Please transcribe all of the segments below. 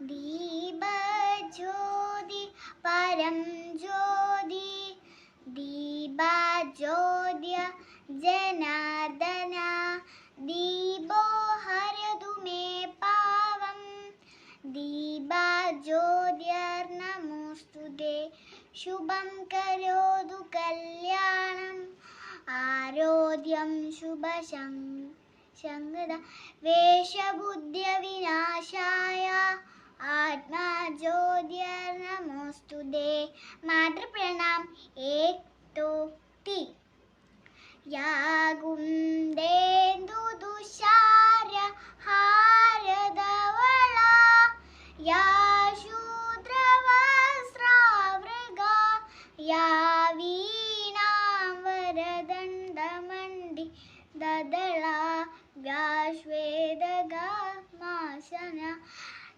ദീപജ്യോതി പരം ജ്യോതി. ദീപജ്യോത്യ ജനാർദ്ദന ദീപോ ഹരതു മേ പാവം ദീപജ്യോതിർനമോസ്തുതേ ശുഭം കരോതു കല്യാണം. ആരോഗ്യം ശുഭശം ശങ്കര വേഷബുദ്ധ്യവിനാശായ മാതൃപ്രണാം തി യാഗുന്ദേന്ദു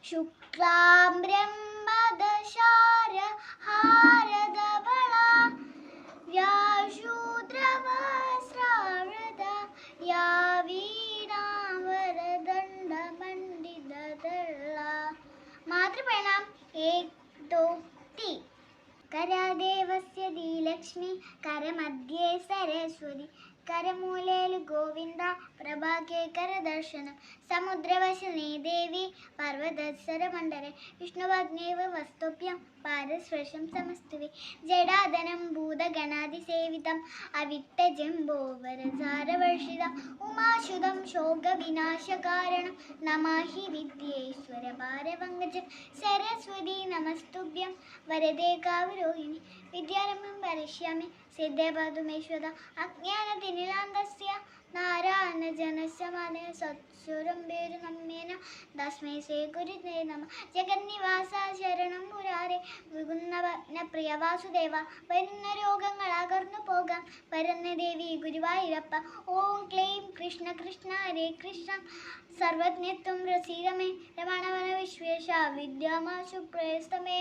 शुक्लां ब्रह्म हार കരാദേവസ്യ ദീലക്ഷ്മി കരമധ്യേ സരസ്വതി കരമൂലേൽ ഗോവിന്ദ പ്രഭാകേ കരദർശനം സമുദ്രവശനേ ദേവി പർവതസരമണ്ഡലെ വിഷ്ണുഭഗ്നേവ വസ്തുഭ്യം പാരസ്പർശം സമസ്തുവി ജടാധനം ഭൂതഗണാതിസേവിതം അവിത്തജംബോവരസാരവർഷിതം ഉമാശുതം ശോകവിനാശകാരണം. നമാഹി വിദ്യേശ്വര ഭാരവങ്കജം സരസ്വതി നമസ്തുഭ്യം. വരദേ കാവരോഹിണി വിദ്യാരംഭം വരിഷ്യാമി സിദ്ധേപതുമേശ്വര അജ്ഞാനതിനിലാന്തസ്യ നാരായണ ജനശമാനയ സത്സുരം പേരു നമ്മേന തസ്മൈ ശ്രീ ഗുരുദേ നമ. ജഗന്നിവാസ ശരണം മുരാരെ വികുന്ന പ്രിയ വാസുദേവ വരുന്ന രോഗങ്ങൾ അകർന്നു പോകാം. വരുന്ന ദേവി ഗുരുവായൂരപ്പ. ഓം ക്ലൈം കൃഷ്ണ കൃഷ്ണ ഹരേ കൃഷ്ണ. സർവജ്ഞത്വം രസീരമേ രമണവന വിശ്വേഷ വിദ്യാമാശു പ്രേസ്തമേ